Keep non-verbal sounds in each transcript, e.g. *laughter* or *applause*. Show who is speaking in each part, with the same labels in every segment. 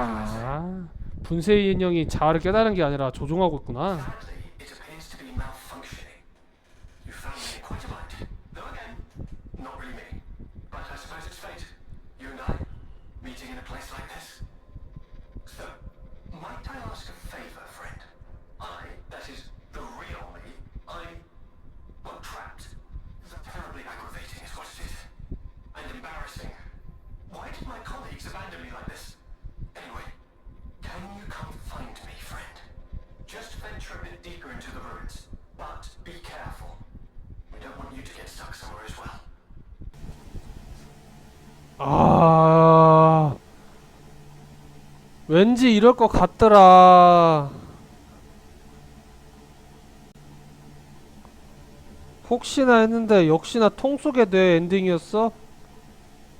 Speaker 1: 아 분쇄 인형이 자아를 깨달은 게 아니라 조종하고 있구나.
Speaker 2: Why did my colleagues abandon me like this? The ruins, but be careful. We don't want you to get stuck somewhere as well.
Speaker 1: 아 왠지 이럴 것 같더라. 혹시나 했는데 역시나 통 속에 뇌 엔딩이었어?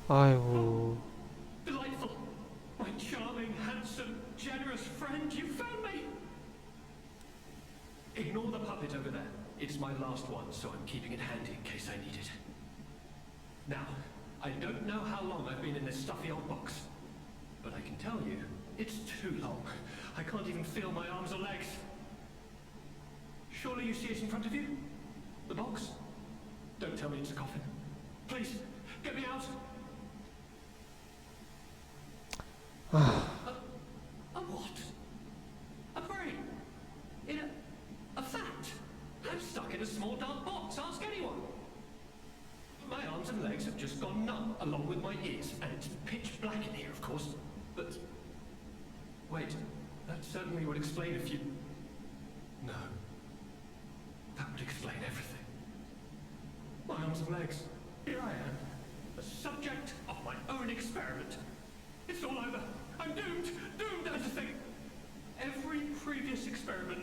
Speaker 1: 아이고.
Speaker 3: It's my last one, so I'm keeping it handy in case I need it. Now, I don't know how long I've been in this stuffy old box, but I can tell you, it's too long. I can't even feel my arms or legs. Surely you see it in front of you? The box? Don't tell me it's a coffin. Please, get me out! Ah. A what? A brain? In a... a fat? I'm stuck in a small dark box, ask anyone. My arms and legs have just gone numb, along with my ears, and it's pitch black in here, of course. But... Wait, that certainly would explain if you... No. That would explain everything. My arms and legs. Here I am, the subject of my own experiment.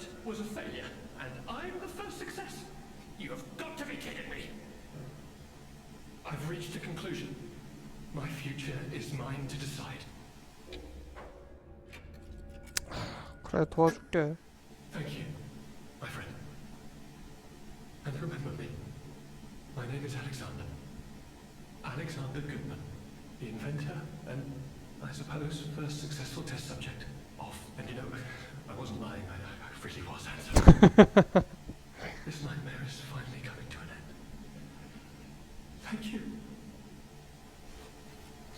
Speaker 3: experiment was a failure, and I'm the first success. You have got to be kidding me. I've reached a conclusion. My future is mine to decide.
Speaker 1: 그래 도와줄게.
Speaker 3: Thank you, my friend. And remember me. My name is Alexander. Alexander Goodman, the inventor and, I suppose, first successful test subject of. And you know, I wasn't lying, I, I really was *laughs* this nightmare is finally coming to an end. Thank you.